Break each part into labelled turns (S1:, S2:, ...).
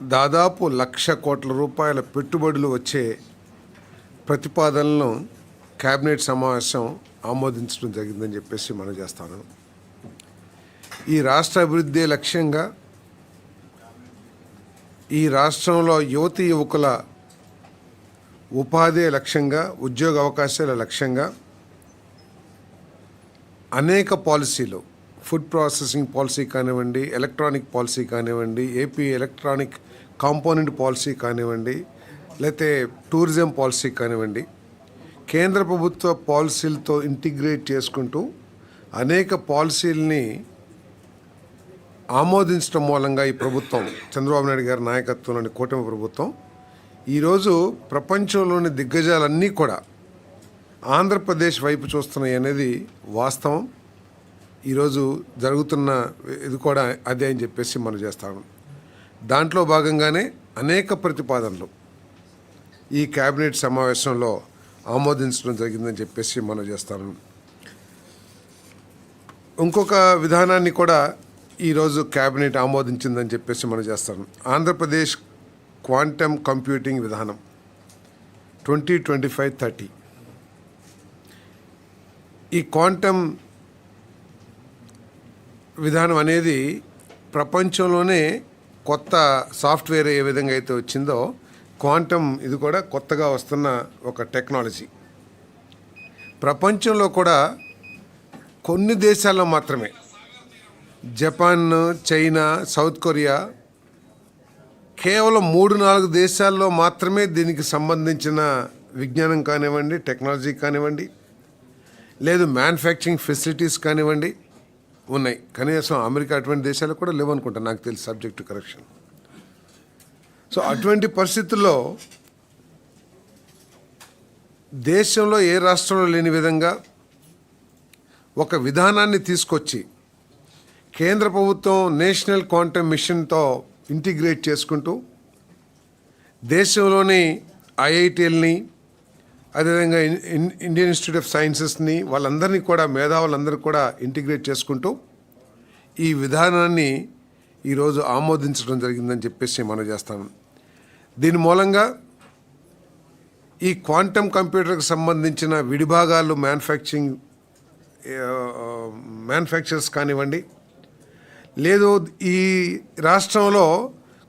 S1: దాదాపు లక్ష కోట్ల రూపాయల పెట్టుబడులు వచ్చే ప్రతిపాదనలను కేబినెట్ సమావేశం ఆమోదించడం జరిగిందని చెప్పేసి మనం చేస్తాను. ఈ రాష్ట్ర అభివృద్ధి లక్ష్యంగా ఈ రాష్ట్రంలో యువతి యువకుల ఉపాధి లక్ష్యంగా ఉద్యోగ అవకాశాల లక్ష్యంగా అనేక పాలసీలు ఫుడ్ ప్రాసెసింగ్ పాలసీ కానివ్వండి ఎలక్ట్రానిక్ పాలసీ కానివ్వండి ఏపీ ఎలక్ట్రానిక్ కాంపోనెంట్ పాలసీ కానివ్వండి లేతే టూరిజం పాలసీ కానివ్వండి కేంద్ర ప్రభుత్వ పాలసీలతో ఇంటిగ్రేట్ చేసుకుంటూ అనేక పాలసీలని ఆమోదించడం మూలంగా ఈ ప్రభుత్వం చంద్రబాబు నాయుడు గారి నాయకత్వంలోని కూటమి ప్రభుత్వం ఈరోజు ప్రపంచంలోని దిగ్గజాలన్నీ కూడా ఆంధ్రప్రదేశ్ వైపు చూస్తున్నాయి అనేది వాస్తవం. ఈరోజు జరుగుతున్న ఇది కూడా అదే అని చెప్పేసి మనం చేస్తాము దాంట్లో భాగంగానే అనేక ప్రతిపాదనలు. ఈ కేబినెట్ సమావేశంలో ఆమోదించడం జరిగిందని చెప్పేసి మనం చేస్తాను ఇంకొక విధానాన్ని కూడా ఈరోజు కేబినెట్ ఆమోదించిందని చెప్పేసి మనం చేస్తాను ఆంధ్రప్రదేశ్ క్వాంటమ్ కంప్యూటింగ్ విధానం ట్వంటీ ట్వంటీ ఫైవ్ థర్టీ. ఈ క్వాంటమ్ విధానం అనేది ప్రపంచంలోనే కొత్త సాఫ్ట్వేర్ ఏ విధంగా అయితే వచ్చిందో క్వాంటమ్ ఇది కూడా కొత్తగా వస్తున్న ఒక టెక్నాలజీ. ప్రపంచంలో కూడా కొన్ని దేశాల్లో మాత్రమే జపాన్ చైనా సౌత్ కొరియా కేవలం మూడు నాలుగు దేశాల్లో మాత్రమే దీనికి సంబంధించిన విజ్ఞానం కానివ్వండి టెక్నాలజీ కానివ్వండి లేదు మ్యానుఫ్యాక్చరింగ్ ఫెసిలిటీస్ కానివ్వండి ఉన్నాయి. కనీసం అమెరికా అటువంటి దేశాలు కూడా లేవనుకుంటా. నాకు తెలిసి సబ్జెక్టు కరెక్షన్ సో అటువంటి పరిస్థితుల్లో దేశంలో ఏ రాష్ట్రంలో లేని విధంగా ఒక విధానాన్ని తీసుకొచ్చి కేంద్ర ప్రభుత్వం నేషనల్ క్వాంటమ్ మిషన్తో ఇంటిగ్రేట్ చేసుకుంటూ దేశంలోని ఐఐటీలని అదేవిధంగా ఇన్- ఇండియన్ ఇన్స్టిట్యూట్ ఆఫ్ సైన్సెస్ని వాళ్ళందరినీ కూడా మేధావులందరూ కూడా ఇంటిగ్రేట్ చేసుకుంటూ ఈ విధానాన్ని ఈరోజు ఆమోదించడం జరిగిందని చెప్పేసి మనం చేస్తాను. దీని మూలంగా ఈ క్వాంటమ్ కంప్యూటర్కి సంబంధించిన విడిభాగాలు మ్యానుఫ్యాక్చరింగ్ మ్యానుఫ్యాక్చరర్స్ కానివ్వండి లేదు ఈ రాష్ట్రంలో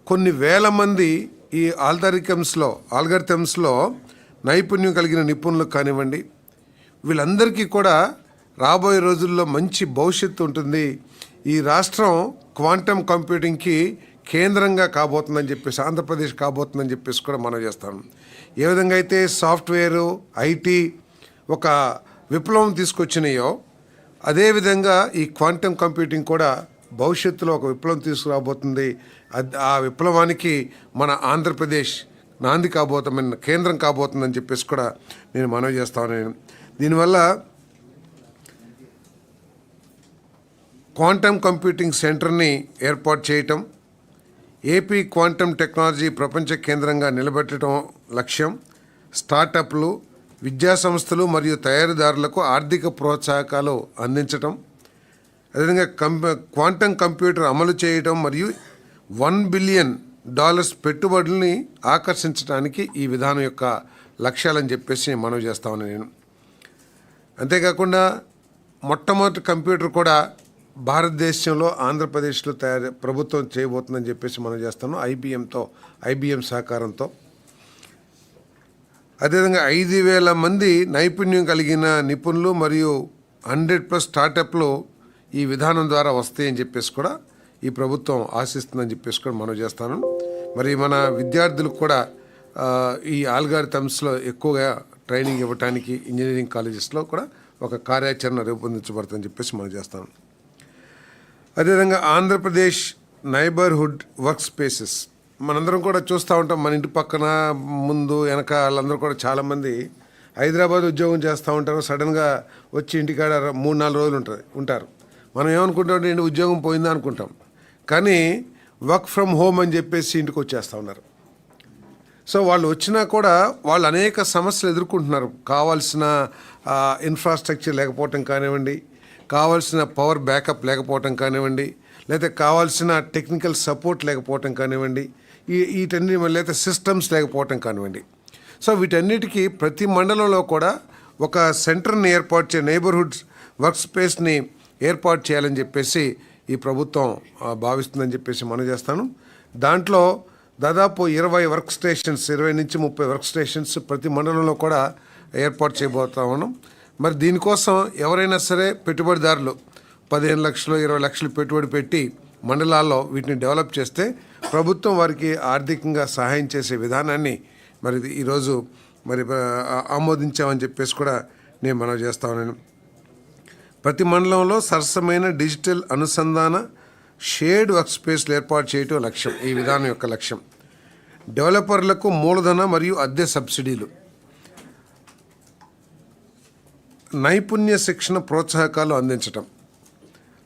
S1: కొన్ని వేల మంది ఈ ఆల్దరికమ్స్లో ఆల్గరిథమ్స్లో నైపుణ్యం కలిగిన నిపుణులు కానివ్వండి వీళ్ళందరికీ కూడా రాబోయే రోజుల్లో మంచి భవిష్యత్తు ఉంటుంది. ఈ రాష్ట్రం క్వాంటమ్ కంప్యూటింగ్కి కేంద్రంగా కాబోతుందని చెప్పేసి ఆంధ్రప్రదేశ్ కాబోతుందని చెప్పేసి కూడా మనం చేస్తాం. ఏ విధంగా అయితే సాఫ్ట్వేరు ఐటీ ఒక విప్లవం తీసుకొచ్చినాయో అదేవిధంగా ఈ క్వాంటమ్ కంప్యూటింగ్ కూడా భవిష్యత్తులో ఒక విప్లవం తీసుకురాబోతుంది. అది ఆ విప్లవానికి మన ఆంధ్రప్రదేశ్ నాంది కాబోతామని కేంద్రం కాబోతుందని చెప్పేసి కూడా నేను మనవి చేస్తాను నేను దీనివల్ల క్వాంటమ్ కంప్యూటింగ్ సెంటర్ని ఏర్పాటు చేయటం ఏపీ క్వాంటమ్ టెక్నాలజీ ప్రపంచ కేంద్రంగా నిలబెట్టడం లక్ష్యం. స్టార్టప్లు విద్యా సంస్థలు మరియు తయారీదారులకు ఆర్థిక ప్రోత్సాహకాలు అందించటం. అదేవిధంగా కంప్యూ క్వాంటమ్ కంప్యూటర్ అమలు చేయటం మరియు వన్ బిలియన్ డాలర్స్ పెట్టుబడుల్ని ఆకర్షించడానికి ఈ విధానం యొక్క లక్ష్యాలని చెప్పేసి మనవి చేస్తామని నేను. అంతేకాకుండా మొట్టమొదటి కంప్యూటర్ కూడా భారతదేశంలో ఆంధ్రప్రదేశ్లో తయారు ప్రభుత్వం చేయబోతుందని చెప్పేసి మనం చేస్తాను ఐబిఎంతో ఐబిఎం సహకారంతో. అదేవిధంగా ఐదు వేల మంది నైపుణ్యం కలిగిన నిపుణులు మరియు హండ్రెడ్ ప్లస్ స్టార్టప్లు ఈ విధానం ద్వారా వస్తాయని చెప్పేసి కూడా ఈ ప్రభుత్వం ఆశిస్తుందని చెప్పేసి కూడా మనం చేస్తాను. మరి మన విద్యార్థులకు కూడా ఈ ఆల్గారిథమ్స్లో ఎక్కువగా ట్రైనింగ్ ఇవ్వటానికి ఇంజనీరింగ్ కాలేజెస్లో కూడా ఒక కార్యాచరణ రూపొందించబడుతుందని చెప్పేసి మనం చేస్తాం అదేవిధంగా ఆంధ్రప్రదేశ్ నైబర్హుడ్ వర్క్ స్పేసెస్ మనందరం కూడా చూస్తూ ఉంటాం మన ఇంటి పక్కన ముందు వెనక వాళ్ళందరూ కూడా చాలామంది హైదరాబాద్ ఉద్యోగం చేస్తూ ఉంటారు. సడన్గా వచ్చి ఇంటికాడ మూడు నాలుగు రోజులు ఉంటుంది ఉంటారు. మనం ఏమనుకుంటాం ఏంటి ఉద్యోగం పోయిందా? అనుకుంటాం. కానీ వర్క్ ఫ్రమ్ హోమ్ అని చెప్పేసి ఇంటికి వచ్చేస్తూ ఉన్నారు. సో వాళ్ళు వచ్చినా కూడా వాళ్ళు అనేక సమస్యలు ఎదుర్కొంటున్నారు. కావాల్సిన ఇన్ఫ్రాస్ట్రక్చర్ లేకపోవటం కానివ్వండి కావాల్సిన పవర్ బ్యాకప్ లేకపోవటం కానివ్వండి లేకపోతే కావాల్సిన టెక్నికల్ సపోర్ట్ లేకపోవటం కానివ్వండి ఈ వీటన్ని లేకపోతే సిస్టమ్స్ లేకపోవటం కానివ్వండి. సో వీటన్నిటికీ ప్రతి మండలంలో కూడా ఒక సెంటర్ని ఏర్పాటు చే నైబర్హుడ్ వర్క్ స్పేస్ని ఏర్పాటు చేయాలని చెప్పేసి ఈ ప్రభుత్వం భావిస్తుందని చెప్పేసి మనం చేస్తాను. దాంట్లో దాదాపు ఇరవై వర్క్ స్టేషన్స్ ఇరవై నుంచి ముప్పై వర్క్ స్టేషన్స్ ప్రతి మండలంలో కూడా ఏర్పాటు చేయబోతా ఉన్నాం. మరి దీనికోసం ఎవరైనా సరే పెట్టుబడిదారులు పదిహేను లక్షలు ఇరవై లక్షలు పెట్టుబడి పెట్టి మండలాల్లో వీటిని డెవలప్ చేస్తే ప్రభుత్వం వారికి ఆర్థికంగా సహాయం చేసే విధానాన్ని మరి ఈరోజు మరి ఆమోదించామని చెప్పేసి కూడా నేను మనం చేస్తా ఉన్నాను. ప్రతి మండలంలో సరసమైన డిజిటల్ అనుసంధాన షేడ్ వర్క్ స్పేస్లు ఏర్పాటు చేయటం లక్ష్యం ఈ విధానం యొక్క లక్ష్యం. డెవలపర్లకు మూలధన మరియు అద్దె సబ్సిడీలు. నైపుణ్య శిక్షణ ప్రోత్సాహకాలు అందించటం.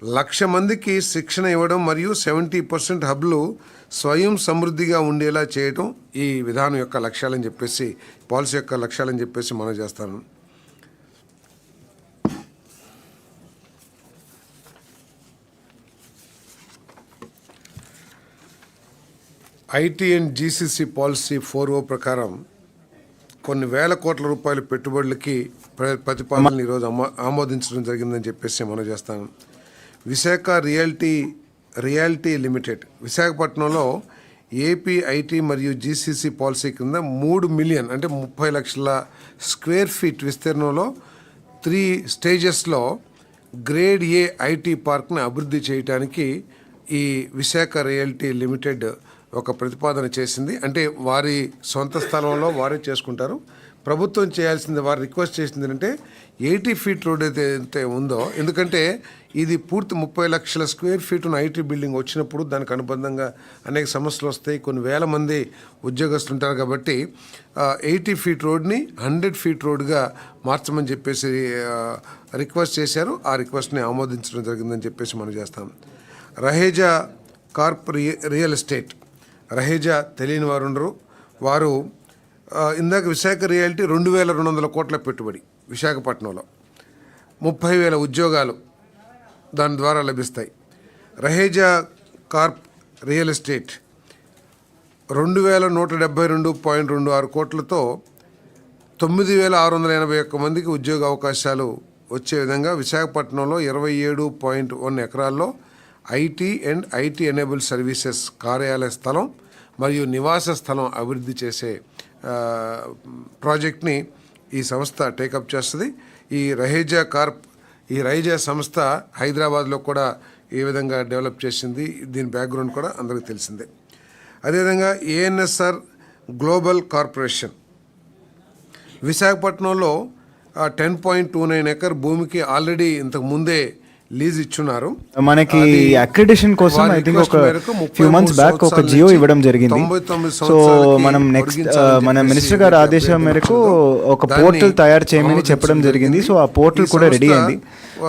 S1: లక్ష మందికి శిక్షణ ఇవ్వడం మరియు సెవెంటీ పర్సెంట్ హబ్లు స్వయం సమృద్ధిగా ఉండేలా చేయటం ఈ విధానం యొక్క లక్ష్యాలని చెప్పేసి పాలసీ యొక్క లక్ష్యాలని చెప్పేసి మనం చేస్తాను. IT and GCC policy four O ప్రకారం కొన్ని వేల కోట్ల రూపాయల పెట్టుబడులకి ప్ర- ప్రతిపాదనలు ఈరోజు ఆమోదించడం జరిగిందని చెప్పేసి మనం చేస్తాను. విశాఖ రియాలిటీ రియాలిటీ లిమిటెడ్ విశాఖపట్నంలో ఏపీ ఐటీ మరియు జీసీసీ పాలసీ కింద మూడు మిలియన్ అంటే ముప్పై లక్షల స్క్వేర్ ఫీట్ విస్తీర్ణంలో త్రీ స్టేజెస్లో గ్రేడ్ ఏ ఐటీ పార్క్ని అభివృద్ధి చేయడానికి ఈ విశాఖ రియాలిటీ లిమిటెడ్ ఒక ప్రతిపాదన చేసింది. అంటే వారి సొంత స్థలంలో వారే చేసుకుంటారు. ప్రభుత్వం చేయాల్సింది వారు రిక్వెస్ట్ చేసింది అంటే ఎయిటీ ఫీట్ రోడ్ అయితే ఉందో ఎందుకంటే ఇది పూర్తి ముప్పై లక్షల స్క్వేర్ ఫీట్ ఉన్న ఐటీ బిల్డింగ్ వచ్చినప్పుడు దానికి అనుబంధంగా అనేక సమస్యలు వస్తాయి. కొన్ని వేల మంది ఉద్యోగస్తులు ఉంటారు కాబట్టి ఎయిటీ ఫీట్ రోడ్ని హండ్రెడ్ ఫీట్ రోడ్గా మార్చమని చెప్పేసి రిక్వెస్ట్ చేశారు. ఆ రిక్వెస్ట్ని ఆమోదించడం జరిగిందని చెప్పేసి మనం చేస్తాం. Raheja corp real estate. Raheja తెలియని వారు ఉండరు. వారు ఇందాక విశాఖ రియాలిటీ రెండు వేల రెండు వందల కోట్ల పెట్టుబడి విశాఖపట్నంలో. ముప్పై వేల ఉద్యోగాలు దాని ద్వారా లభిస్తాయి. రహేజా కార్ప్ రియల్ ఎస్టేట్ రెండు వేల నూట డెబ్బై రెండు పాయింట్ రెండు ఆరు కోట్లతో తొమ్మిది వేల ఆరు వందల ఎనభై ఒక్క మందికి ఉద్యోగ అవకాశాలు వచ్చే విధంగా విశాఖపట్నంలో ఇరవై ఏడు పాయింట్ వన్ ఎకరాల్లో IT and IT enable services కార్యాలయ స్థలం మరియు నివాస స్థలం అభివృద్ధి చేసే ప్రాజెక్ట్ని ఈ సంస్థ టేకప్ చేస్తుంది. ఈ రహేజా కార్ప్ ఈ రైజా సంస్థ హైదరాబాద్లో కూడా ఏ విధంగా డెవలప్ చేసింది దీని బ్యాక్గ్రౌండ్ కూడా అందరికీ తెలిసిందే. అదేవిధంగా ఏఎన్ఎస్ఆర్ గ్లోబల్ కార్పొరేషన్. విశాఖపట్నంలో ten point two nine acre భూమికి ఆల్రెడీ ఇంతకు ముందే లీజ్ ఇచ్చున్నారు.
S2: మనకి అక్రిడిషన్ కోసం ఐ థింక్ ఒక ఫ్యూ మంత్స్ బ్యాక్ ఒక జియో ఇవ్వడం జరిగింది. సో మనం నెక్స్ట్ మన మినిస్టర్ గారు ఆదేశం మేరకు ఒక పోర్టల్ తయారు చేయమని చెప్పడం జరిగింది. సో ఆ. పోర్టల్ కూడా రెడీ అయింది.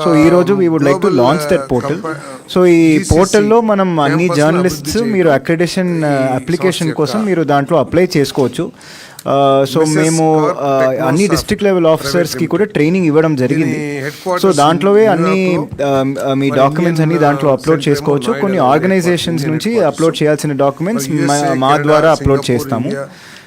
S2: సో ఈ రోజు we would like to launch that
S1: uh,
S2: portal so ఈ పోర్టల్లో మనం అన్ని జర్నలిస్ట్స్ మీరు. అక్రిడిషన్
S1: ఈ
S2: అప్లికేషన్ కోసం మీరు దాంట్లో అప్లై చేసుకోవచ్చు. సో. మేము అన్ని డిస్ట్రిక్ట్ లెవెల్ ఆఫీసర్స్కి కూడా ట్రైనింగ్ ఇవ్వడం జరిగింది. సో దాంట్లోవే అన్ని మీ డాక్యుమెంట్స్ అన్ని
S1: Indian,
S2: దాంట్లో
S1: uh,
S2: అప్లోడ్ చేసుకోవచ్చు. కొన్ని ఆర్గనైజేషన్స్ నుంచి అప్లోడ్. చేయాల్సిన డాక్యుమెంట్స్ మా ద్వారా అప్లోడ్ చేస్తాము.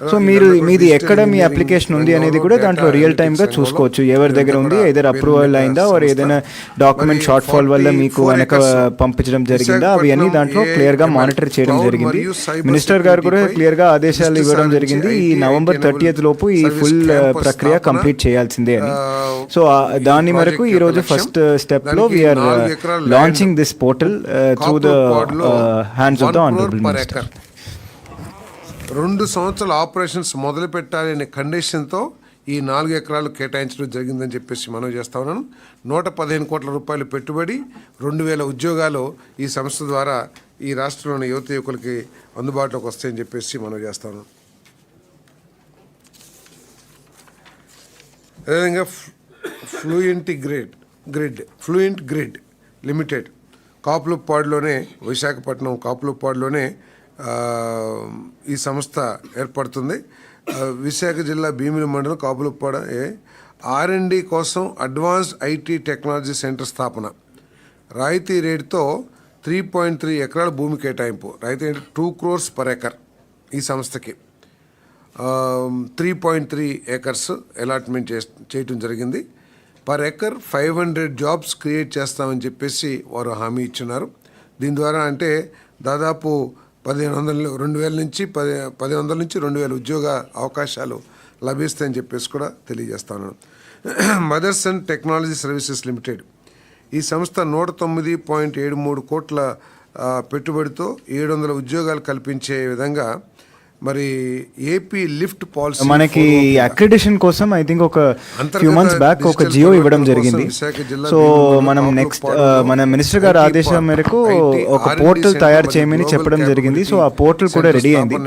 S2: సో
S1: uh,
S2: మీరు మీది ఎక్కడ మీ అప్లికేషన్ ఉంది అనేది కూడా దాంట్లో రియల్ టైమ్గా
S1: analytics
S2: చూసుకోవచ్చు. ఎవరి దగ్గర ఉంది ఏదైనా అప్రూవల్
S1: పేరు
S2: అయిందా or ఏదైనా. డాక్యుమెంట్ షార్ట్ ఫాల్ వల్ల మీకు
S1: 44
S2: వెనక పంపించడం జరిగిందా? అవి అన్ని దాంట్లో
S1: ఏ
S2: క్లియర్గా
S1: ML
S2: మానిటర్ చేయడం జరిగింది. మినిస్టర్ గారు కూడా
S1: security పై
S2: క్లియర్గా ఆదేశాలు ఇవ్వడం జరిగింది. ఈ నవంబర్ థర్టీఎత్ లోపు ఈ ఫుల్
S1: campus
S2: ప్రక్రియ కంప్లీట్ చేయాల్సిందే అని.
S1: ఆ,
S2: సో దాని మేరకు
S1: ప్రాజెక్ట్
S2: ఈ రోజు
S1: యొక్క
S2: ఫస్ట్ స్టెప్లో
S1: దానికి
S2: we're launching this portal through the hands of the honourable minister.
S1: రెండు సంవత్సరాల ఆపరేషన్స్ మొదలు పెట్టాలి అనే కండిషన్తో ఈ నాలుగు ఎకరాలు కేటాయించడం జరిగిందని చెప్పేసి మనం చేస్తా ఉన్నాను. నూట పదిహేను కోట్ల రూపాయలు పెట్టుబడి రెండు వేల ఉద్యోగాలు ఈ సంస్థ ద్వారా ఈ రాష్ట్రంలోని యువత యువకులకి అందుబాటులోకి వస్తాయని చెప్పేసి మనం చేస్తా ఉన్నాం అదేవిధంగా fluent grid grid fluent grid limited కాపులుప్పాడులోనే Visakhapatnam కాపులుప్పాడులోనే ఈ సంస్థ ఏర్పడుతుంది. విశాఖ జిల్లా భీమిలి మండలం కాపులుప్పాడ ఏ అండ్ కోసం అడ్వాన్స్డ్ ఐటీ టెక్నాలజీ సెంటర్ స్థాపన. రాయితీ రేటుతో త్రీ పాయింట్ త్రీ ఎకరాల భూమి కేటాయింపు. రైతు ఏంటి టూ క్రోర్స్ పర్ ఎకర్ ఈ సంస్థకి. Three point three acres allotment చే చేయటం జరిగింది. Per acre five hundred jobs create చేస్తామని చెప్పేసి వారు హామీ ఇచ్చున్నారు దీని ద్వారా అంటే దాదాపు పదిహేను వందల రెండు వేల నుంచి పది పది వందల నుంచి రెండు వేల ఉద్యోగ అవకాశాలు లభిస్తాయని చెప్పేసి కూడా తెలియజేస్తాను. Mothers and technology services limited ఈ సంస్థ నూట తొమ్మిది పాయింట్ ఏడు మూడు కోట్ల పెట్టుబడితో ఏడు వందల ఉద్యోగాలు కల్పించే విధంగా మరి ఏపీ లిఫ్ట్ పాలసీ
S2: మనకి అక్రిడిషన్ కోసం ఐ థింక్ ఒక ఫ్యూ మంత్స్ బ్యాక్ ఒక జియో ఇవ్వడం జరిగింది సో మనం నెక్స్ట్
S1: పాడులో
S2: మన మినిస్టర్ గారి ఆదేశం మేరకు ఒక పోర్టల్ తయారు చేయమని చెప్పడం జరిగింది సో ఆ పోర్టల్ కూడా రెడీ అయింది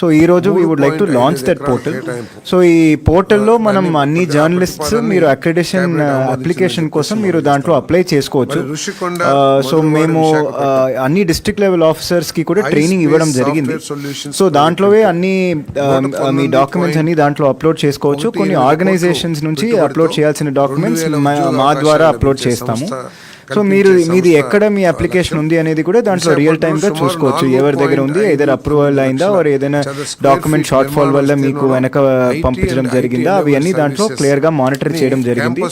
S2: సో ఈ రోజు we would like to
S1: 3.5
S2: launch that portal. So ఈ పోర్టల్లో మనం
S1: దాన్ని
S2: అన్ని జర్నలిస్ట్స్ మీరు అక్రిడిషన్
S1: ఆమోదించిందని
S2: అప్లికేషన్ కోసం మీరు
S1: మనం
S2: దాంట్లో. అప్లై చేసుకోవచ్చు సో మేము. అన్ని డిస్ట్రిక్ట్ లెవెల్ ఆఫీసర్స్కి కూడా ట్రైనింగ్ ఇవ్వడం జరిగింది సో
S1: Private Limited.
S2: అన్ని
S1: నూట
S2: మీ డాక్యుమెంట్స్ అన్ని దాంట్లో అప్లోడ్ చేసుకోవచ్చు. కొన్ని ఆర్గనైజేషన్స్ నుంచి అప్లోడ్ చేయాల్సిన డాక్యుమెంట్స్ మా- ద్వారా అప్లోడ్ చేస్తాము. సో మీరు మీది ఎక్కడ మీ అప్లికేషన్. ఉంది అనేది కూడా దాంట్లో రియల్
S1: టైమ్గా
S2: చూసుకోవచ్చు ఎవరి దగ్గర ఉంది ఏదైనా అప్రూవల్ అయిందా or ఏదైనా డాక్యుమెంట్ షార్ట్ ఫాల్ వల్ల మీకు వెనక పంపించడం జరిగిందా అవన్నీ
S1: enabled
S2: దాంట్లో క్లియర్గా మానిటర్ చేయడం జరిగింది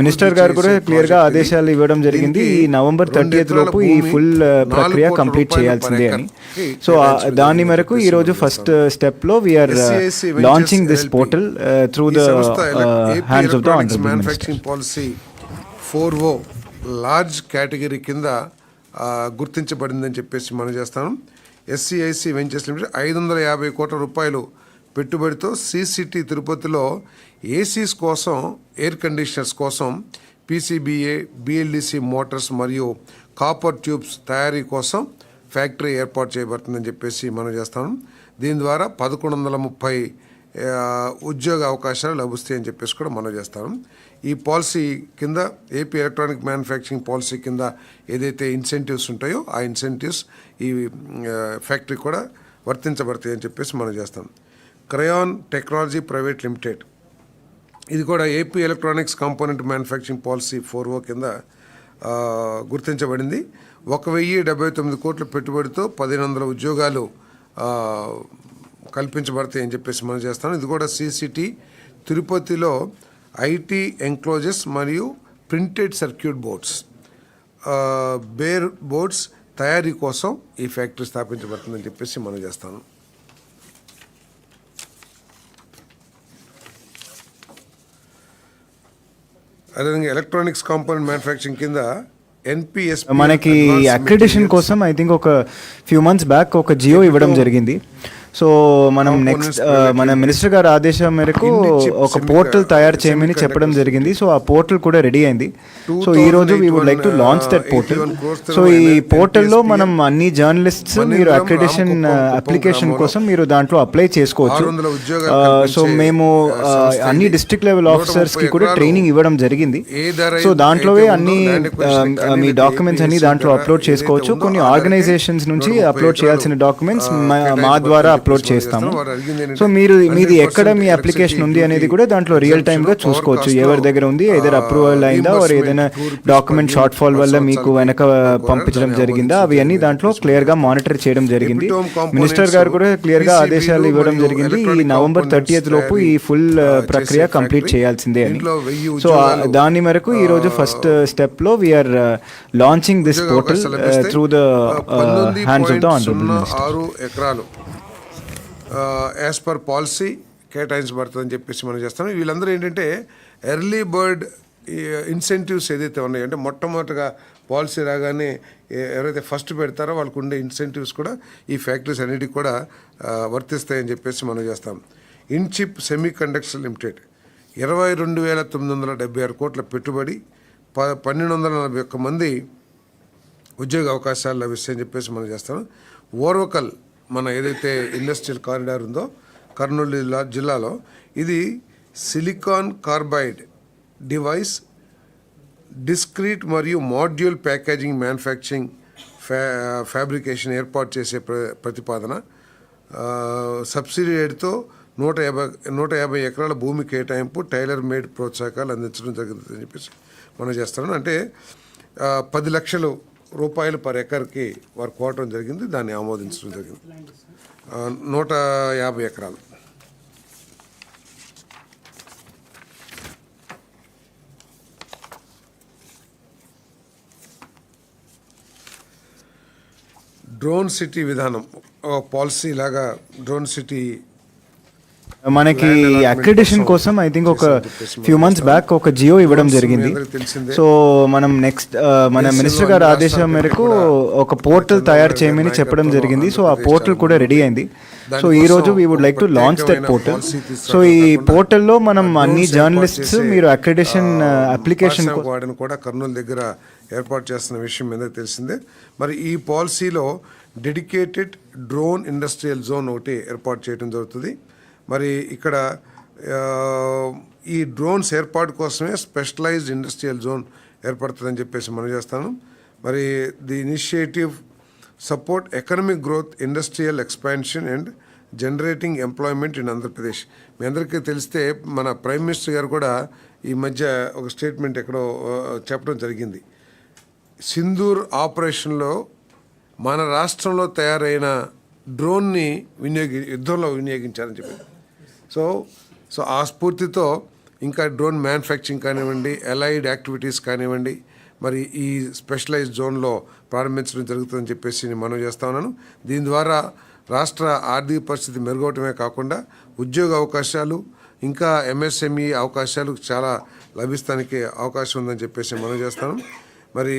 S2: మినిస్టర్ గారు కూడా
S1: క్లియర్గా.
S2: ఆదేశాలు ఇవ్వడం జరిగింది ఈ నవంబర్ థర్టీ లోపు ఈ ఫుల్
S1: నాలుగు
S2: ప్రక్రియ కంప్లీట్ చేయాల్సిందే అని సో దాని మేరకు ఈ రోజు ఫస్ట్ స్టెప్లో we're launching this. Portal through the hands of the
S1: policy four O large category కింద గుర్తించబడిందని చెప్పేసి మనం చేస్తాను ఎస్సీఐసి వెంచర్స్ లిమిటెడ్ ఐదు వందల యాభై కోట్ల రూపాయలు పెట్టుబడితో సిసిటి తిరుపతిలో ఏసీస్ కోసం ఎయిర్ కండిషనర్స్ కోసం పీసీబీఏ బిఎల్డిసి మోటార్స్ మరియు కాపర్ ట్యూబ్స్ తయారీ కోసం ఫ్యాక్టరీ ఏర్పాటు చేయబడుతుందని చెప్పేసి మనం చేస్తాం. దీని ద్వారా పదకొండు వందల ముప్పై ఉద్యోగ అవకాశాలు లభిస్తాయని చెప్పేసి కూడా మనం చేస్తాం. ఈ పాలసీ కింద ఏపీ ఎలక్ట్రానిక్ మ్యానుఫ్యాక్చరింగ్ పాలసీ కింద ఏదైతే ఇన్సెంటివ్స్ ఉంటాయో ఆ ఇన్సెంటివ్స్ ఈ ఫ్యాక్టరీ కూడా వర్తించబడతాయి అని చెప్పేసి మనం చేస్తాం. క్రయాన్ టెక్నాలజీ ప్రైవేట్ లిమిటెడ్ ఇది కూడా AP electronics component manufacturing policy four O కింద గుర్తించబడింది. ఒక వెయ్యి డెబ్బై తొమ్మిది కోట్ల పెట్టుబడితో పదిహేను వందల ఉద్యోగాలు కల్పించబడతాయి అని చెప్పేసి మనం చేస్తాం. ఇది కూడా సీసీటీ తిరుపతిలో ఐటీ ఎంక్లోజెస్ మరియు printed circuit boards bare boards తయారీ కోసం ఈ ఫ్యాక్టరీ స్థాపించబడుతుందని చెప్పేసి మనం చేస్తాను. అదేవిధంగా ఎలక్ట్రానిక్స్ కాంపోనెంట్ మ్యానుఫ్యాక్చరింగ్ కింద ఎన్పిఎస్
S2: మనకి అక్రిడిషన్ కోసం ఐ థింక్ ఒక ఫ్యూ మంత్స్ బ్యాక్ ఒక జియో ఇవ్వడం జరిగింది. సో మనం నెక్స్ట్ మన మినిస్టర్ గారి ఆదేశం మేరకు ఒక పోర్టల్ తయారు చేయమని చెప్పడం జరిగింది. సో ఆ పోర్టల్ కూడా రెడీ అయింది. సో ఈ రోజు we would like to launch that portal
S1: 81 crores
S2: so ఈ పోర్టల్లో మనం అన్ని జర్నలిస్ట్స్ మీరు అక్రిడిషన్ అప్లికేషన్
S1: గ్రామంలో
S2: కోసం మీరు దాంట్లో అప్లై చేసుకోవచ్చు.
S1: 600 ఉద్యోగాలు
S2: ఆ,
S1: కల్పించే,
S2: సో మేము అన్ని. డిస్ట్రిక్ట్ లెవెల్
S1: 130
S2: ఆఫీసర్స్కి కూడా ట్రైనింగ్ ఇవ్వడం జరిగింది. సో దాంట్లోవే అన్ని మీ డాక్యుమెంట్స్ అన్ని దాంట్లో అప్లోడ్
S1: ఏదైతే
S2: చేసుకోవచ్చు. కొన్ని ఆర్గనైజేషన్స్ నుంచి
S1: 130
S2: అప్లోడ్ చేయాల్సిన డాక్యుమెంట్స్ మా ద్వారా అప్లోడ్ చేస్తాము. సో మీరు మీది
S1: 100%
S2: ఎక్కడ మీ అప్లికేషన్ ఉంది అనేది కూడా దాంట్లో రియల్ టైమ్గా
S1: electricity
S2: చూసుకోవచ్చు. ఎవరి దగ్గర ఉంది ఏదైనా అప్రూవల్ అయిందా
S1: reimbursement
S2: ఏదైనా డాక్యుమెంట్ షార్ట్ ఫాల్ వల్ల మీకు వెనక. పంపించడం జరిగిందా?
S1: ఆమోదించడం
S2: అవన్నీ దాంట్లో
S1: జరిగింది.
S2: క్లియర్గా మానిటర్ చేయడం జరిగింది. మినిస్టర్ గారు కూడా క్లియర్గా
S1: PCB లు
S2: ఆదేశాలు ఇవ్వడం జరిగింది. ఈ నవంబర్
S1: components
S2: థర్టీ లోపు ఈ ఫుల్
S1: ఆ,
S2: ప్రక్రియ
S1: చేసే
S2: కంప్లీట్. చేయాల్సిందే అని. సో దాని మేరకు ఈ రోజు
S1: ఆ,
S2: ఫస్ట్ స్టెప్లో we're launching this portal. Through the hands of the honourable
S1: ఆరు ఎకరాలు. యాజ్ పర్ పాలసీ కేటాయించబడుతుందని చెప్పేసి మనం చేస్తాం. వీళ్ళందరూ ఏంటంటే ఎర్లీ బర్డ్ ఇన్సెంటివ్స్ ఏదైతే ఉన్నాయో అంటే మొట్టమొదటిగా పాలసీ రాగానే ఎవరైతే ఫస్ట్ పెడతారో వాళ్ళకు ఉండే ఇన్సెంటివ్స్ కూడా ఈ ఫ్యాక్టరీస్ అన్నిటికి కూడా uh, వర్తిస్తాయని చెప్పేసి మనం చేస్తాం. ఇన్చిప్ సెమీ కండక్టర్ లిమిటెడ్ ఇరవై రెండు వేల తొమ్మిది వందల డెబ్బై ఆరు కోట్ల పెట్టుబడి ప పన్నెండు వందల నలభై ఒక్క మంది ఉద్యోగ అవకాశాలు లభిస్తాయని చెప్పేసి మనం చేస్తాం. ఓర్వకల్ మన ఏదైతే ఇండస్ట్రియల్ కారిడార్ ఉందో కర్నూలు జిల్లా జిల్లాలో ఇది సిలికాన్ కార్బైడ్ డివైస్ డిస్క్రీట్ మరియు మాడ్యూల్ ప్యాకేజింగ్ మ్యానుఫ్యాక్చరింగ్ ఫ్యా ఫ్యాబ్రికేషన్ ఏర్పాటు చేసే ప్ర ప్రతిపాదన. సబ్సిడీ రేటుతో నూట యాభై నూట యాభై ఎకరాల భూమి కేటాయింపు టైలర్ మేడ్ ప్రోత్సాహకాలు అందించడం జరుగుతుందని చెప్పేసి మనం చేస్తున్నాం. అంటే పది లక్షలు రూపాయలు పర్ ఎకర్కి వారు కోటం జరిగింది దాన్ని ఆమోదించడం జరిగింది. నూట యాభై ఎకరాలు. డ్రోన్ సిటీ విధానం పాలసీ లాగా డ్రోన్ సిటీ
S2: మనకి అక్రిడిషన్
S1: కోసం
S2: ఐ థింక్ ఒక ఫ్యూ
S1: మనం
S2: మంత్స్ బ్యాక్ ఒక జియో ఇవ్వడం జరిగింది. సో మనం నెక్స్ట్ మన
S1: దేశంలో
S2: మినిస్టర్ గారి ఆదేశం మేరకు ఒక పోర్టల్ తయారు చేయమని చెప్పడం జరిగింది. సో ఆ పోర్టల్ కూడా రెడీ అయింది. సో ఈ రోజు we would like to launch that portal so ఈ పోర్టల్లో మనం అన్ని జర్నలిస్ట్స్ మీరు అక్రిడిషన్ అప్లికేషన్
S1: వాడిని కూడా కర్నూలు దగ్గర ఏర్పాటు చేస్తున్న విషయం మీద తెలిసిందే. మరి ఈ పాలసీలో డెడికేటెడ్ డ్రోన్ ఇండస్ట్రియల్ జోన్ ఒకటి ఏర్పాటు చేయడం జరుగుతుంది. మరి ఇక్కడ ఈ డ్రోన్స్ ఏర్పాటు కోసమే స్పెషలైజ్డ్ ఇండస్ట్రియల్ జోన్ ఏర్పడుతుందని చెప్పేసి మనం చేస్తాను. మరి the initiative support economic growth industrial expansion and generating employment in Andhra Pradesh మీ అందరికీ తెలిస్తే మన ప్రైమ్ మినిస్టర్ గారు కూడా ఈ మధ్య ఒక స్టేట్మెంట్ ఎక్కడో చెప్పడం జరిగింది. సింధూర్ ఆపరేషన్లో మన రాష్ట్రంలో తయారైన డ్రోన్ని వినియోగి యుద్ధంలో వినియోగించారని చెప్పారు సో సో ఆ స్ఫూర్తితో ఇంకా డ్రోన్ మ్యానుఫ్యాక్చరింగ్ కానివ్వండి అలైడ్ యాక్టివిటీస్ కానివ్వండి మరి ఈ స్పెషలైజ్ జోన్లో ప్రారంభించడం జరుగుతుందని చెప్పేసి నేను మనం చేస్తా ఉన్నాను. దీని ద్వారా రాష్ట్ర ఆర్థిక పరిస్థితి మెరుగవటమే కాకుండా ఉద్యోగ అవకాశాలు ఇంకా ఎంఎస్ఎంఈ అవకాశాలు చాలా లభిస్తానికి అవకాశం ఉందని చెప్పేసి మనం చేస్తాను. మరి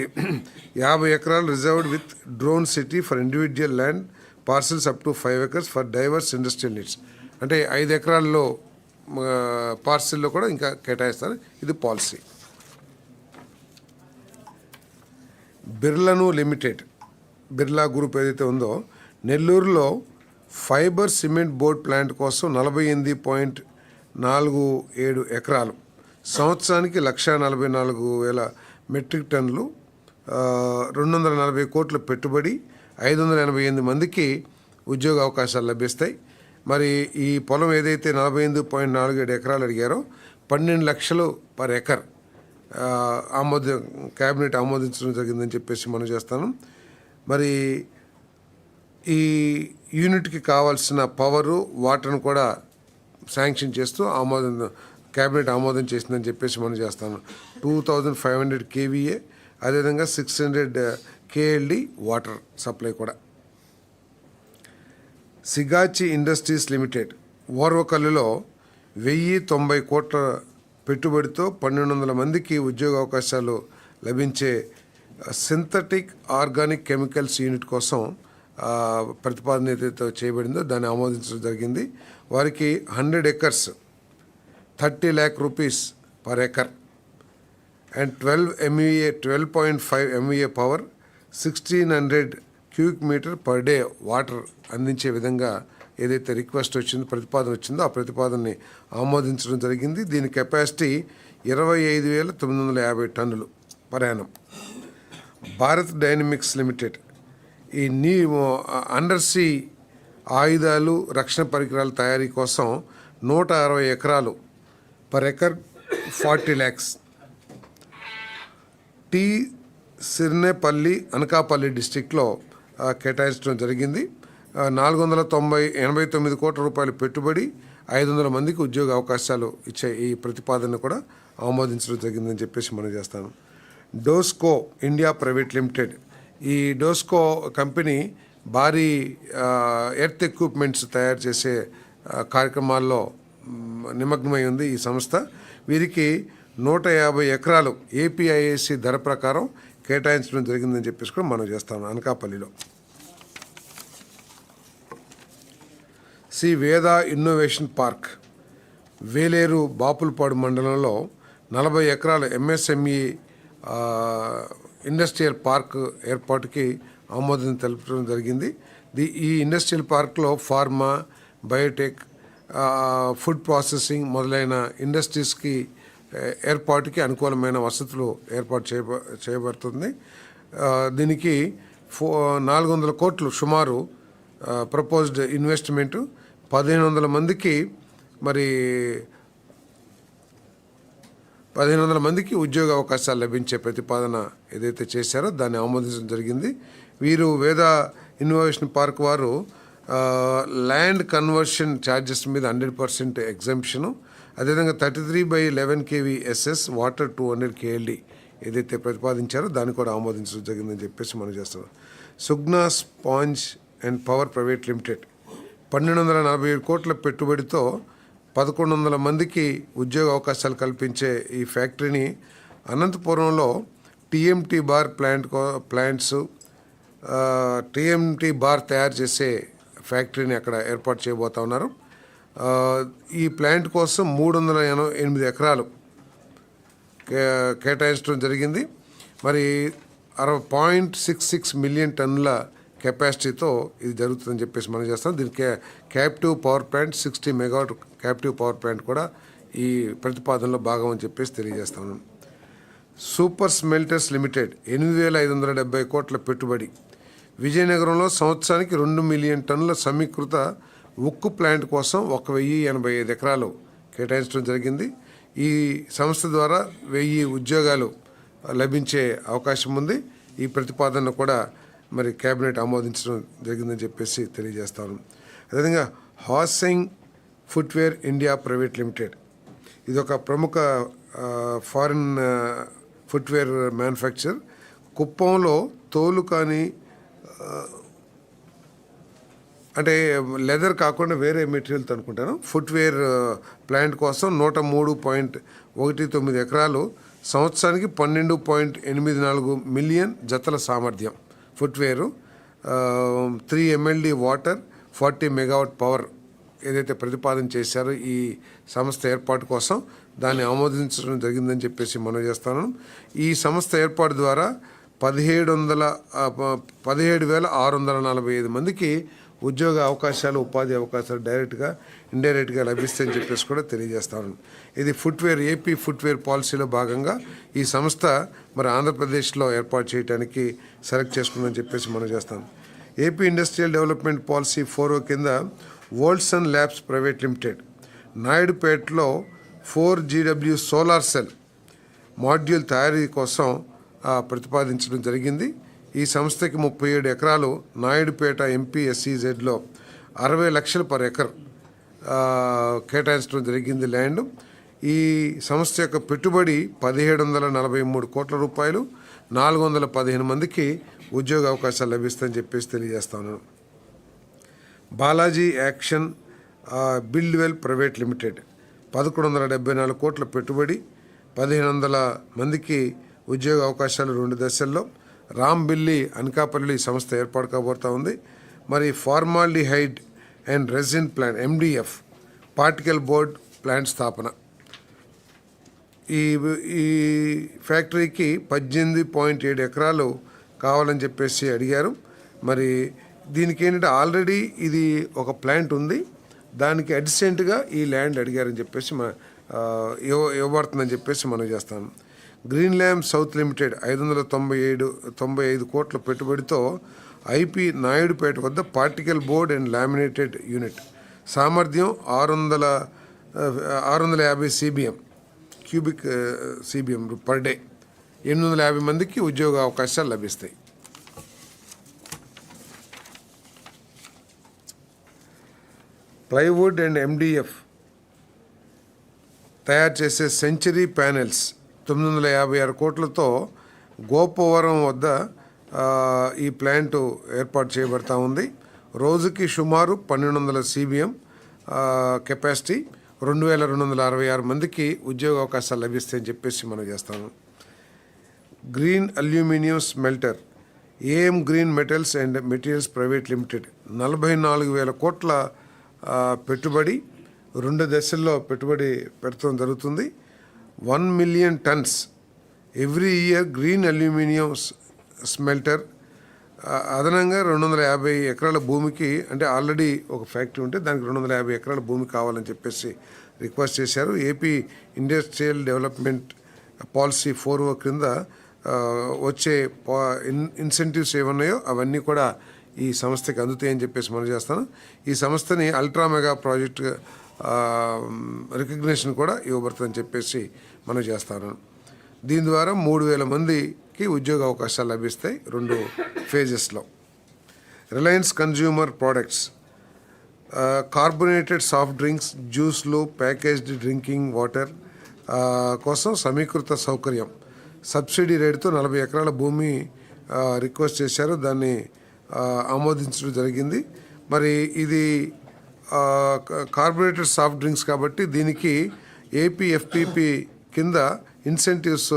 S1: యాభై ఎకరాలు reserved with drone city for individual land parcels up to five acres for diverse industrial needs అంటే ఐదు ఎకరాల్లో పార్సిల్లో కూడా ఇంకా కేటాయిస్తారు. ఇది పాలసీ. బిర్లను లిమిటెడ్ బిర్లా గ్రూప్ ఏదైతే ఉందో నెల్లూరులో ఫైబర్ సిమెంట్ బోర్డ్ ప్లాంట్ కోసం నలభై ఎనిమిది పాయింట్ నాలుగు ఏడు ఎకరాలు. సంవత్సరానికి లక్ష నలభై నాలుగు వేల మెట్రిక్ టన్నులు రెండు వందల నలభై కోట్ల పెట్టుబడి ఐదు వందల ఎనభై ఎనిమిది మందికి ఉద్యోగ అవకాశాలు లభిస్తాయి. మరి ఈ పొలం ఏదైతే నలభై ఎనిమిది పాయింట్ నాలుగు ఏడు ఎకరాలు అడిగారో పన్నెండు లక్షలు పర్ ఎకర్ ఆమోద క్యాబినెట్ ఆమోదించడం జరిగిందని చెప్పేసి మనం చేస్తాను. మరి ఈ యూనిట్కి కావాల్సిన పవరు వాటర్ను కూడా శాంక్షన్ చేస్తూ ఆమోదం క్యాబినెట్ ఆమోదం చేసిందని చెప్పేసి మనం చేస్తాను. Two thousand five hundred KVA అదేవిధంగా six hundred KLD water supply కూడా. సిగాచి ఇండస్ట్రీస్ లిమిటెడ్ ఓర్వకల్లులో వెయ్యి తొంభై కోట్ల పెట్టుబడితో పన్నెండు వందల మందికి ఉద్యోగ అవకాశాలు లభించే సింథటిక్ ఆర్గానిక్ కెమికల్స్ యూనిట్ కోసం ప్రతిపాదన ఏదైతే చేయబడిందో దాన్ని ఆమోదించడం జరిగింది. వారికి hundred acres thirty lakh rupees per acre and twelve MEA twelve point five MEA power sixteen hundred cubic metre per day water అందించే విధంగా ఏదైతే రిక్వెస్ట్ వచ్చిందో ప్రతిపాదన వచ్చిందో ఆ ప్రతిపాదనని ఆమోదించడం జరిగింది. దీని కెపాసిటీ ఇరవై ఐదు వేల తొమ్మిది వందల యాభై టన్నులు ప్రయాణం. భారత్ డైనమిక్స్ లిమిటెడ్ ఈ నీ అండర్సీ ఆయుధాలు రక్షణ పరికరాల తయారీ కోసం నూట అరవై ఎకరాలు per acre forty lakhs. T Sirnepalli Anakapalli డిస్టిక్లో కేటాయించడం జరిగింది. నాలుగు వందల తొంభై ఎనభై తొమ్మిది కోట్ల రూపాయల పెట్టుబడి ఐదు వందల మందికి ఉద్యోగ అవకాశాలు ఇచ్చే ఈ ప్రతిపాదన కూడా ఆమోదించడం జరిగిందని చెప్పేసి మనం చేస్తాను డోస్కో ఇండియా ప్రైవేట్ లిమిటెడ్. ఈ డోస్కో కంపెనీ భారీ ఎర్త్ ఎక్విప్మెంట్స్ తయారు చేసే కార్యక్రమాల్లో నిమగ్నమై ఉంది ఈ సంస్థ. వీరికి నూట యాభై ఎకరాలు ఏపీఐఏసి ధర ప్రకారం కేటాయించడం జరిగిందని చెప్పేసి కూడా మనం చేస్తాం అనకాపల్లిలో. శ్రీ వేద ఇన్నోవేషన్ పార్క్ వేలేరు బాపులపాడు మండలంలో నలభై ఎకరాల ఎంఎస్ఎంఈ ఇండస్ట్రియల్ పార్క్ ఏర్పాటుకి ఆమోదం తెలపడం జరిగింది. ది ఈ ఇండస్ట్రియల్ పార్క్లో ఫార్మా బయోటెక్ ఫుడ్ ప్రాసెసింగ్ మొదలైన ఇండస్ట్రీస్కి ఏర్పాటుకి అనుకూలమైన వసతులు ఏర్పాటు చేయబ చేయబడుతుంది. దీనికి ఫో నాలుగు వందల కోట్లు సుమారు ప్రపోజ్డ్ ఇన్వెస్ట్మెంటు పదిహేను వందల మందికి మరి పదిహేను వందల మందికి ఉద్యోగ అవకాశాలు లభించే ప్రతిపాదన ఏదైతే చేశారో దాన్ని ఆమోదించడం జరిగింది. వీరు వేద ఇన్నోవేషన్ పార్క్ వారు ల్యాండ్ కన్వర్షన్ ఛార్జెస్ మీద హండ్రెడ్ పర్సెంట్ ఎగ్జంప్షను అదేవిధంగా thirty three by eleven KV SS water two hundred KLD ఏదైతే ప్రతిపాదించారో దాన్ని కూడా ఆమోదించడం జరిగిందని చెప్పేసి మనం చేస్తున్నాం. Sugna sponge and power private limited పన్నెండు వందల నలభై ఏడు కోట్ల పెట్టుబడితో పదకొండు వందల మందికి ఉద్యోగ అవకాశాలు కల్పించే ఈ ఫ్యాక్టరీని అనంతపురంలో టీఎంటీ బార్ ప్లాంట్ కో- ప్లాంట్స్ టీఎంటీ బార్ తయారు చేసే ఫ్యాక్టరీని అక్కడ ఏర్పాటు చేయబోతా ఉన్నారు. ఈ ప్లాంట్ కోసం మూడు వందల ఎనభై ఎనిమిది ఎకరాలు కే- కేటాయించడం జరిగింది. మరి అరవై పాయింట్ సిక్స్ సిక్స్ మిలియన్ టన్నుల కెపాసిటీతో ఇది జరుగుతుందని చెప్పేసి మనం చేస్తాం. దీనికి captive power plant sixty megawatt captive power plant కూడా ఈ ప్రతిపాదనలో భాగం అని చెప్పేసి తెలియజేస్తాను సూపర్ స్మెల్టర్స్ లిమిటెడ్ ఎనిమిది వేల ఐదు వందల డెబ్బై కోట్ల పెట్టుబడి. విజయనగరంలో సంవత్సరానికి రెండు మిలియన్ టన్నుల సమీకృత ఉక్కు ప్లాంట్ కోసం ఒక వెయ్యి ఎనభై ఐదు ఎకరాలు కేటాయించడం జరిగింది. ఈ సంస్థ ద్వారా వెయ్యి ఉద్యోగాలు లభించే అవకాశం ఉంది. ఈ ప్రతిపాదన కూడా మరి కేబినెట్ ఆమోదించడం జరిగిందని చెప్పేసి తెలియజేస్తాను అదేవిధంగా హాసింగ్ ఫుట్వేర్ ఇండియా ప్రైవేట్ లిమిటెడ్. ఇది ఒక ప్రముఖ ఫారిన్ ఫుట్వేర్ మ్యానుఫ్యాక్చర్ కుప్పంలో తోలు కానీ అంటే లెదర్ కాకుండా వేరే మెటీరియల్తో అనుకుంటాను ఫుట్వేర్ ప్లాంట్ కోసం నూట మూడు పాయింట్ ఒకటి తొమ్మిది ఎకరాలు సంవత్సరానికి పన్నెండు పాయింట్ ఎనిమిది నాలుగు మిలియన్ జతల సామర్థ్యం. Footwear three MLD water forty megawatt power ఏదైతే ప్రతిపాదన చేశారో ఈ సంస్థ ఏర్పాటు కోసం దాన్ని ఆమోదించడం జరిగిందని చెప్పేసి మనం చేస్తాను. ఈ సంస్థ ఏర్పాటు ద్వారా పదిహేడు వందల ప- పదిహేడు వేల ఆరు వందల నలభై ఐదు మందికి ఉద్యోగ అవకాశాలు ఉపాధి అవకాశాలు డైరెక్ట్గా ఇండైరెక్ట్గా లభిస్తాయని చెప్పేసి కూడా తెలియజేస్తాను. ఇది ఫుట్వేర్ ఏపీ ఫుట్వేర్ పాలసీలో భాగంగా ఈ సంస్థ మరి ఆంధ్రప్రదేశ్లో ఏర్పాటు చేయడానికి సెలెక్ట్ చేసుకుందని చెప్పేసి మనం చేస్తాం. AP industrial development policy four O కింద వరల్డ్సన్ labs private limited నాయుడుపేటలో four GW solar cell module తయారీ కోసం ప్రతిపాదించడం జరిగింది. ఈ సంస్థకి ముప్పై ఏడు ఎకరాలు నాయుడుపేట ఎంపీ ఎస్సీజెడ్లో అరవై లక్షలు పర్ ఎకర్ కేటాయించడం జరిగింది ల్యాండ్. ఈ సంస్థ యొక్క పెట్టుబడి పదిహేడు వందల నలభై మూడు కోట్ల రూపాయలు నాలుగు వందల పదిహేను మందికి ఉద్యోగ అవకాశాలు లభిస్తాయని చెప్పేసి తెలియజేస్తాను Balaji action build well private limited పదకొండు వందల డెబ్బై నాలుగు కోట్ల పెట్టుబడి పదిహేను వందల మందికి ఉద్యోగ అవకాశాలు రెండు దశల్లో రామ్ బిల్లి అనకాపల్లి సంస్థ ఏర్పాటు కాబోతా ఉంది. మరి formaldehyde and resin plant MDF particle board plant స్థాపన. ఈ ఈ ఫ్యాక్టరీకి పద్దెనిమిది పాయింట్ ఏడు ఎకరాలు కావాలని చెప్పేసి అడిగారు. మరి దీనికి ఏంటంటే ఆల్రెడీ ఇది ఒక ప్లాంట్ ఉంది. దానికి అడిసెంట్గా ఈ ల్యాండ్ అడిగారని చెప్పేసి మన ఇవ్వ ఇవ్వబడుతుందని చెప్పేసి మనం చేస్తాను గ్రీన్ ల్యాండ్ సౌత్ లిమిటెడ్ ఐదు వందల తొంభై ఏడు తొంభై ఐదు కోట్ల పెట్టుబడితో ఐపీ నాయుడుపేట వద్ద particle board and laminated unit. సామర్థ్యం ఆరు వందల ఆరు వందల యాభై CBM cubic CBM per day. ఎనిమిది వందల యాభై మందికి ఉద్యోగ అవకాశాలు లభిస్తాయి. ప్లైవుడ్ అండ్ ఎండిఎఫ్ తయారు చేసే సెంచరీ ప్యానెల్స్ తొమ్మిది వందల యాభై ఆరు కోట్లతో గోపవరం వద్ద ఈ ప్లాంట్ ఏర్పాటు చేయబడతా ఉంది. రోజుకి సుమారు పన్నెండు వందల సిబిఎం కెపాసిటీ రెండు వేల రెండు వందల అరవై ఆరు మందికి ఉద్యోగ అవకాశాలు లభిస్తాయని చెప్పేసి మనం చేస్తాము. Green aluminium smelter AM green metals and materials private limited నలభై నాలుగు వేల కోట్ల పెట్టుబడి రెండు దశల్లో పెట్టుబడి పెడతాం జరుగుతుంది. One million tons. Every year green aluminium smelter. అదనంగా రెండు వందల యాభై ఎకరాల భూమికి అంటే ఆల్రెడీ ఒక ఫ్యాక్టరీ ఉంటే దానికి రెండు వందల యాభై ఎకరాల భూమి కావాలని చెప్పేసి రిక్వెస్ట్ చేశారు. AP industrial development policy four క్రింద వచ్చే పా- ఇన్ ఇన్సెంటివ్స్ ఏమన్నాయో అవన్నీ కూడా ఈ సంస్థకి అందుతాయని చెప్పేసి మనం చేస్తాను. ఈ సంస్థని అల్ట్రా మెగా ప్రాజెక్ట్ రికగ్నేషన్ కూడా ఇవ్వబడుతుందని చెప్పేసి మనం చేస్తాను. దీని ద్వారా మూడు వేల మందికి ఉద్యోగ అవకాశాలు లభిస్తాయి రెండు ఫేజెస్లో Reliance consumer products carbonated soft drinks జ్యూస్లు ప్యాకేజ్డ్ డ్రింకింగ్ వాటర్ కోసం సమీకృత సౌకర్యం. సబ్సిడీ రేటుతో నలభై ఎకరాల భూమి రిక్వెస్ట్ చేశారు. దాన్ని ఆమోదించడం జరిగింది. మరి ఇది కార్బొరేటెడ్ సాఫ్ట్ డ్రింక్స్ కాబట్టి దీనికి ఏపీఎఫ్పిపి కింద ఇన్సెంటివ్స్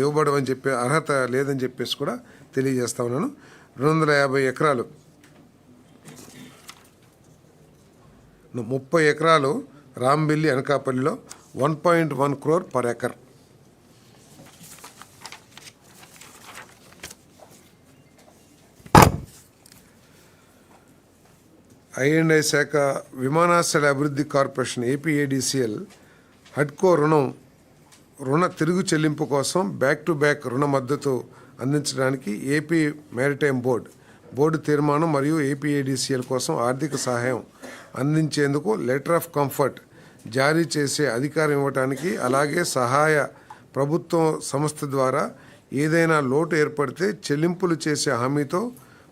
S1: ఇవ్వబడమని చెప్పే అర్హత లేదని చెప్పేసి కూడా తెలియజేస్తా ఉన్నాను. రెండు వందల యాభై ఎకరాలు. ముప్పై ఎకరాలు రాంబిల్లి అనకాపల్లిలో one point one crore per acre. ఐఎండ్ఐ శాఖ విమానాశ్రయ అభివృద్ధి కార్పొరేషన్ ఏపీఏడిసిఎల్ హడ్కో రుణం రుణ తిరుగు చెల్లింపు కోసం బ్యాక్ టు బ్యాక్ రుణ మద్దతు అందించడానికి ఏపీ మ్యారిటైమ్ బోర్డు బోర్డు తీర్మానం మరియు ఏపీఏడిసిఎల్ కోసం ఆర్థిక సహాయం అందించేందుకు లెటర్ ఆఫ్ కంఫర్ట్ జారీ చేసే అధికారం ఇవ్వటానికి అలాగే సహాయ ప్రభుత్వం సంస్థ ద్వారా ఏదైనా లోటు ఏర్పడితే చెల్లింపులు చేసే హామీతో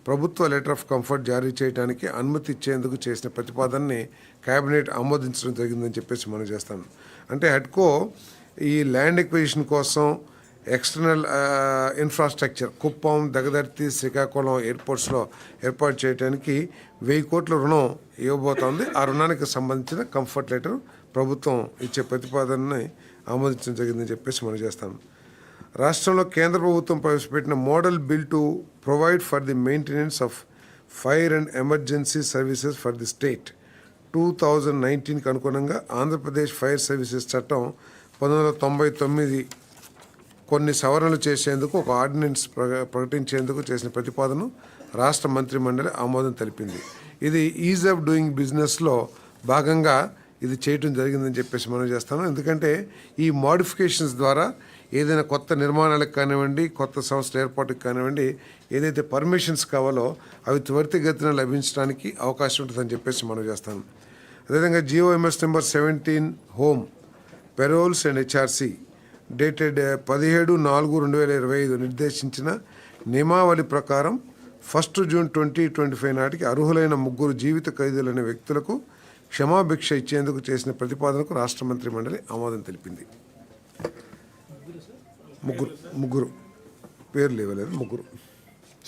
S1: ప్రభుత్వ లెటర్ ఆఫ్ కంఫర్ట్ జారీ చేయడానికి అనుమతి ఇచ్చేందుకు చేసిన ప్రతిపాదనని కేబినెట్ ఆమోదించడం జరిగిందని చెప్పేసి మనం చేస్తాను అంటే హెడ్కో ఈ ల్యాండ్ ఎక్విజిషన్ కోసం ఎక్స్టర్నల్ ఇన్ఫ్రాస్ట్రక్చర్ కుప్పం దగదర్తి శ్రీకాకుళం ఎయిర్పోర్ట్స్లో ఏర్పాటు చేయడానికి వెయ్యి కోట్ల రుణం ఇవ్వబోతోంది. ఆ రుణానికి సంబంధించిన కంఫర్ట్ లెటర్ ప్రభుత్వం ఇచ్చే ప్రతిపాదనని ఆమోదించడం జరిగిందని చెప్పేసి మనం చేస్తాను రాష్ట్రంలో కేంద్ర ప్రభుత్వం ప్రవేశపెట్టిన model bill to provide for the maintenance of fire and emergency services for the state. Two thousand నైన్టీన్కి అనుగుణంగా ఆంధ్రప్రదేశ్ ఫైర్ సర్వీసెస్ చట్టం పంతొమ్మిది వందల తొంభై తొమ్మిది కొన్ని సవరణలు చేసేందుకు ఒక ఆర్డినెన్స్ ప్రక- ప్రకటించేందుకు చేసిన ప్రతిపాదన రాష్ట్ర మంత్రి మండలి ఆమోదం తెలిపింది. ఇది ఈజ్ ఆఫ్ డూయింగ్ బిజినెస్లో భాగంగా ఇది చేయటం జరిగిందని చెప్పేసి మనం చేస్తాను. ఎందుకంటే ఈ మాడిఫికేషన్స్ ద్వారా ఏదైనా కొత్త నిర్మాణాలకు కానివ్వండి కొత్త సంస్థల ఏర్పాటుకు కానివ్వండి ఏదైతే పర్మిషన్స్ కావాలో అవి త్వరితగతిన లభించడానికి అవకాశం ఉంటుందని చెప్పేసి మనం చేస్తాను. అదేవిధంగా GO MS number seventeen home paroles and HRC dated పదిహేడు నాలుగు రెండు వేల ఇరవై ఐదు నిర్దేశించిన నియమావళి ప్రకారం first June twenty twenty five నాటికి అర్హులైన ముగ్గురు జీవిత ఖైదీలైన వ్యక్తులకు క్షమాభిక్ష ఇచ్చేందుకు చేసిన ప్రతిపాదనకు రాష్ట్ర మంత్రి మండలి ఆమోదం తెలిపింది. ముగ్గురు ముగ్గురు. పేర్లు ఇవ్వలేదు ముగ్గురు.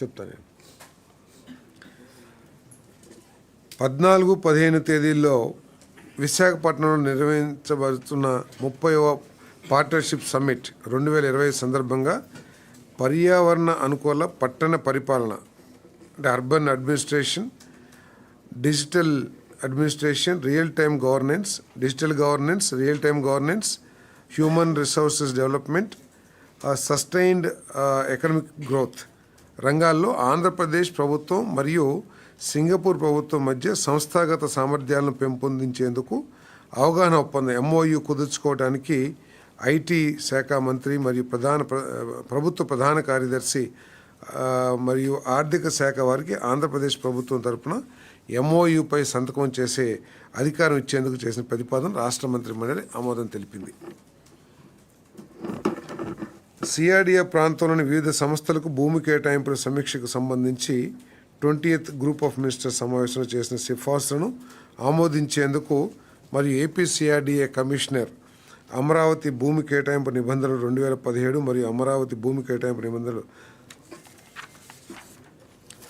S1: చెప్తాను నేను. పద్నాలుగు పదిహేను తేదీల్లో విశాఖపట్నంలో నిర్వహించబడుతున్న ముప్పైవ పార్ట్నర్షిప్ సమ్మిట్ రెండు వేల ఇరవై సందర్భంగా పర్యావరణ అనుకూల పట్టణ పరిపాలన అంటే urban administration digital administration real time governance digital governance real time governance human resources development sustained economic growth రంగాల్లో ఆంధ్రప్రదేశ్ ప్రభుత్వం మరియు సింగపూర్ ప్రభుత్వం మధ్య సంస్థాగత సామర్థ్యాలను పెంపొందించేందుకు అవగాహన ఒప్పందం ఎంఓయు కుదుర్చుకోవడానికి ఐటీ శాఖ మంత్రి మరియు ప్రధాన ప్రభుత్వ ప్రధాన కార్యదర్శి మరియు ఆర్థిక శాఖ వారికి ఆంధ్రప్రదేశ్ ప్రభుత్వం తరపున ఎంఓయుపై సంతకం చేసే అధికారం ఇచ్చేందుకు చేసిన ప్రతిపాదన రాష్ట్ర మంత్రి మండలి ఆమోదం తెలిపింది. సిఆర్డిఏ ప్రాంతంలోని వివిధ సంస్థలకు భూమి కేటాయింపుల సమీక్షకు సంబంధించి ట్వంటీయత్ గ్రూప్ ఆఫ్ మినిస్టర్స్ సమావేశంలో చేసిన సిఫార్సులను ఆమోదించేందుకు మరియు ఏపీ సిఆర్డిఏ కమిషనర్ అమరావతి భూమి కేటాయింపు నిబంధనలు రెండు వేల పదిహేడు మరియు అమరావతి భూమి కేటాయింపు నిబంధనలు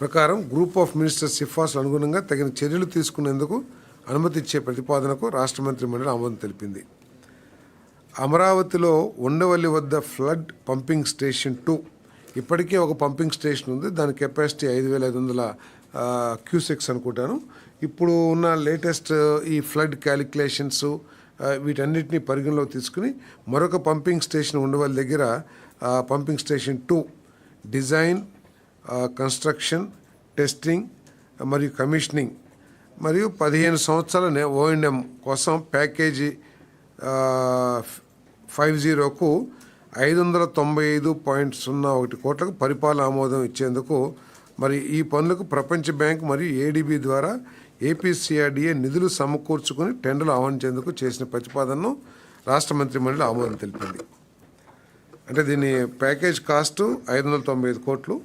S1: ప్రకారం గ్రూప్ ఆఫ్ మినిస్టర్స్ సిఫార్సులు అనుగుణంగా తగిన చర్యలు తీసుకునేందుకు అనుమతిచ్చే ప్రతిపాదనకు రాష్ట్ర మంత్రి మండలి ఆమోదం తెలిపింది. అమరావతిలో ఉండవల్లి వద్ద ఫ్లడ్ పంపింగ్ స్టేషన్ టూ. ఇప్పటికే ఒక పంపింగ్ స్టేషన్ ఉంది. దాని కెపాసిటీ ఐదు వేల ఐదు వందల క్యూసెక్స్ అనుకుంటాను. ఇప్పుడు ఉన్న లేటెస్ట్ ఈ ఫ్లడ్ క్యాలిక్యులేషన్స్ వీటన్నిటిని పరిగణలోకి తీసుకుని మరొక పంపింగ్ స్టేషన్ ఉండవల్లి దగ్గర pumping station two. Design construction testing మరియు కమిషనింగ్. మరియు పదిహేను సంవత్సరాల ఓఎండ్ఎం కోసం ప్యాకేజీ ఫైవ్ జీరోకు ఐదు వందల తొంభై ఐదు పాయింట్ సున్నా ఒకటి కోట్లకు పరిపాలన ఆమోదం ఇచ్చేందుకు మరి ఈ పనులకు ప్రపంచ బ్యాంక్ మరియు ఏడిబి ద్వారా ఏపీసీఆర్డీఏ నిధులు సమకూర్చుకుని టెండర్లు ఆహ్వానించేందుకు చేసిన ప్రతిపాదనను రాష్ట్ర మంత్రి మండలి ఆమోదం తెలిపింది. అంటే దీని ప్యాకేజ్ కాస్ట్ ఐదు వందల తొంభై ఐదు కోట్లు.